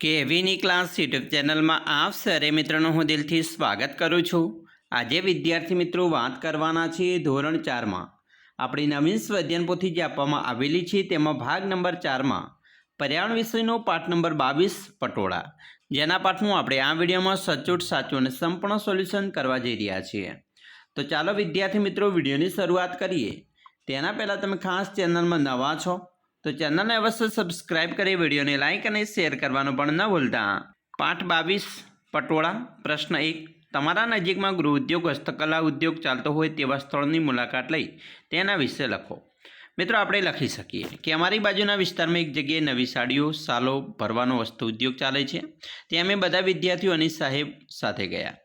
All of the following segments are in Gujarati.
કેવીની ક્લાસ યુટ્યુબ ચેનલમાં આપ સરે મિત્રોનું હું દિલથી સ્વાગત કરું છું. આજે વિદ્યાર્થી મિત્રો વાત કરવાના છીએ ધોરણ ચારમાં. આપણી નવીન સ્વધ્યન જે આપવામાં આવેલી છે તેમાં ભાગ નંબર ચારમાં, પર્યાવરણ વિષયનો પાઠ નંબર બાવીસ, પટોળા. જેના પાઠનું આપણે આ વિડીયોમાં સચોટ, સાચું અને સંપૂર્ણ સોલ્યુશન કરવા જઈ રહ્યા છીએ. તો ચાલો વિદ્યાર્થી મિત્રો વિડીયોની શરૂઆત કરીએ. તેના પહેલાં તમે ખાસ ચેનલમાં નવા છો તો ચેનલને અવશ્ય સબસ્ક્રાઇબ કરી વિડીયોને લાઇક અને શેર કરવાનું પણ ન ભૂલતા. પાઠ બાવીસ, પટોળા, પ્રશ્ન એક. તમારા નજીકમાં ગૃહ ઉદ્યોગ, હસ્તકલા ઉદ્યોગ ચાલતો હોય તેવા સ્થળની મુલાકાત લઈ તેના વિશે લખો. મિત્રો, આપણે લખી શકીએ કે અમારી બાજુના વિસ્તારમાં એક જગ્યાએ નવી સાડીઓ, સાલો ભરવાનો વસ્તુ ઉદ્યોગ ચાલે છે. ત્યાં અમે બધા વિદ્યાર્થીઓ અને સાહેબ સાથે ગયા.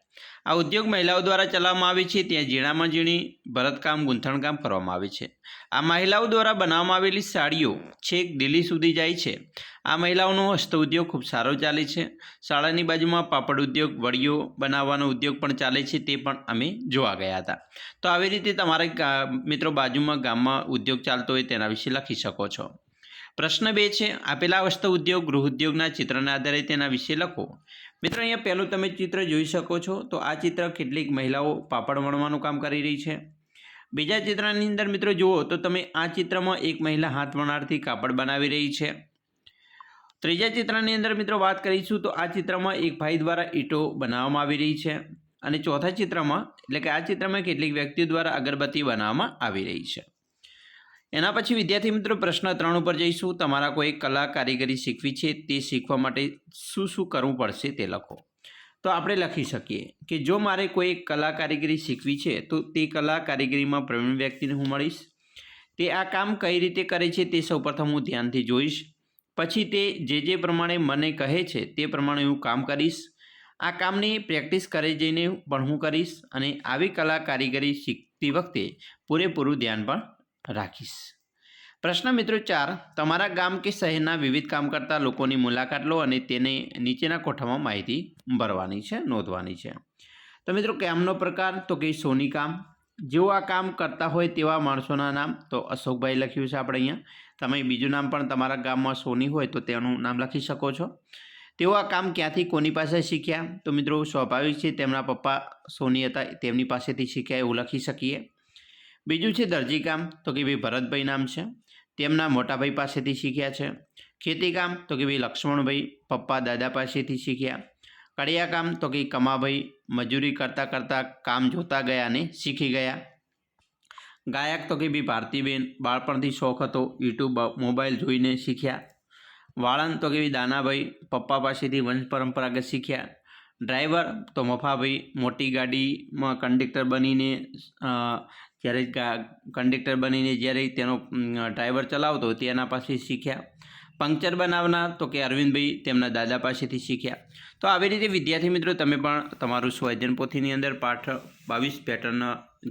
આ ઉદ્યોગ મહિલાઓ દ્વારા ચલાવવામાં આવે છે. ત્યાં ઝીણામાં ઝીણી ભરતકામ, ગૂંથણકામ કરવામાં આવે છે. આ મહિલાઓ દ્વારા બનાવવામાં આવેલી સાડીઓ છેક દિલ્હી સુધી જાય છે. આ મહિલાઓનો હસ્ત ઉદ્યોગ ખૂબ સારો ચાલે છે. શાળાની બાજુમાં પાપડ ઉદ્યોગ, વડીઓ બનાવવાનો ઉદ્યોગ પણ ચાલે છે તે પણ અમે જોવા ગયા હતા. તો આવી રીતે તમારે મિત્રો બાજુમાં ગામમાં ઉદ્યોગ ચાલતો હોય તેના વિશે લખી શકો છો. પ્રશ્ન બે છે, આપેલા વસ્તુ ઉદ્યોગ, ગૃહ ઉદ્યોગના ચિત્રના આધારે તેના વિશે લખો. મિત્રો, અહીંયા પહેલું તમે ચિત્ર જોઈ શકો છો, તો આ ચિત્ર કેટલીક મહિલાઓ પાપડ વણવાનું કામ કરી રહી છે. બીજા ચિત્રની અંદર મિત્રો જુઓ, તો તમે આ ચિત્રમાં એક મહિલા હાથ વણારથી કાપડ બનાવી રહી છે. ત્રીજા ચિત્રની અંદર મિત્રો વાત કરીશું, તો આ ચિત્રમાં એક ભાઈ દ્વારા ઈંટો બનાવવામાં આવી રહી છે. અને ચોથા ચિત્રમાં, એટલે કે આ ચિત્રમાં કેટલીક વ્યક્તિઓ દ્વારા અગરબત્તી બનાવવામાં આવી રહી છે. એના પછી વિદ્યાર્થી મિત્રો પ્રશ્ન ત્રણ ઉપર જઈશું. તમારા કોઈ કલા કારીગરી શીખવી છે તે શીખવા માટે શું શું કરવું પડશે તે લખો. તો આપણે લખી શકીએ કે જો મારે કોઈ કલા કારીગરી શીખવી છે તો તે કલા કારીગરીમાં પ્રવીણ વ્યક્તિને હું મળીશ. તે આ કામ કઈ રીતે કરે છે તે સૌપ્રથમ હું ધ્યાનથી જોઈશ. પછી તે જે જે પ્રમાણે મને કહે છે તે પ્રમાણે હું કામ કરીશ. આ કામની પ્રેક્ટિસ કરી જઈને પણ હું કરીશ અને આવી કલા કારીગરી શીખતી વખતે પૂરેપૂરું ધ્યાન પણ રાખીશ. પ્રશ્ન મિત્રો ચાર, તમારા ગામ કે શહેરના વિવિધ કામ કરતા લોકોની મુલાકાત લો અને તેને નીચેના કોઠામાં માહિતી ભરવાની છે, નોંધવાની છે. તો મિત્રો કામનો પ્રકાર, તો કે સોની કામ. જેઓ આ કામ કરતા હોય તેવા માણસોના નામ, તો અશોકભાઈ લખ્યું છે આપણે અહીંયા. તમે બીજું નામ પણ તમારા ગામમાં સોની હોય તો તેનું નામ લખી શકો છો. તેઓ આ કામ ક્યાંથી કોની પાસે શીખ્યા? તો મિત્રો સ્વાભાવિક છે, તેમના પપ્પા સોની હતા, તેમની પાસેથી શીખ્યા, એવું લખી શકીએ. બીજું છે દરજી કામ, તો કે ભાઈ ભરતભાઈ નામ છે. તેમના મોટાભાઈ પાસેથી શીખ્યા છે. ખેતી કામ, તો કે ભાઈ લક્ષ્મણભાઈ પપ્પા દાદા પાસેથી શીખ્યા. કડિયા કામ, તો કે કમાભાઈ મજૂરી કરતાં કરતાં કામ જોતા ગયા અને શીખી ગયા. ગાયક, તો કે ભાઈ ભારતીબેન, બાળપણથી શોખ હતો, યુટ્યુબ, મોબાઈલ જોઈને શીખ્યા. વાળંદ, તો કે ભાઈ દાનાભાઈ પપ્પા પાસેથી વંશ પરંપરાગત શીખ્યા. ડ્રાઈવર, તો મફાભાઈ મોટી ગાડીમાં કંડક્ટર બનીને જ્યારે કંડક્ટર બનીને જ્યારે તેનો ડ્રાઈવર ચલાવતો તેના પાસે શીખ્યા. પંક્ચર બનાવનાર તો કે અરવિંદભાઈ તેમના દાદા પાસેથી શીખ્યા. તો આવી રીતે વિદ્યાર્થી મિત્રો તમે પણ તમારું સ્વાધ્યન પોથીની અંદર પાઠ બાવીસ પેટર્ન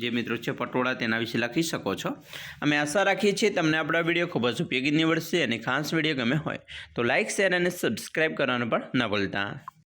જે મિત્રો છે પટોળા તેના વિશે લખી શકો છો. અમે આશા રાખીએ છીએ તમને આપણા વીડિયો ખૂબ જ ઉપયોગી નીવડશે અને ખાસ વીડિયો ગમે હોય તો લાઇક શેર અને સબસ્ક્રાઈબ કરવાનું પણ ન ભૂલતા.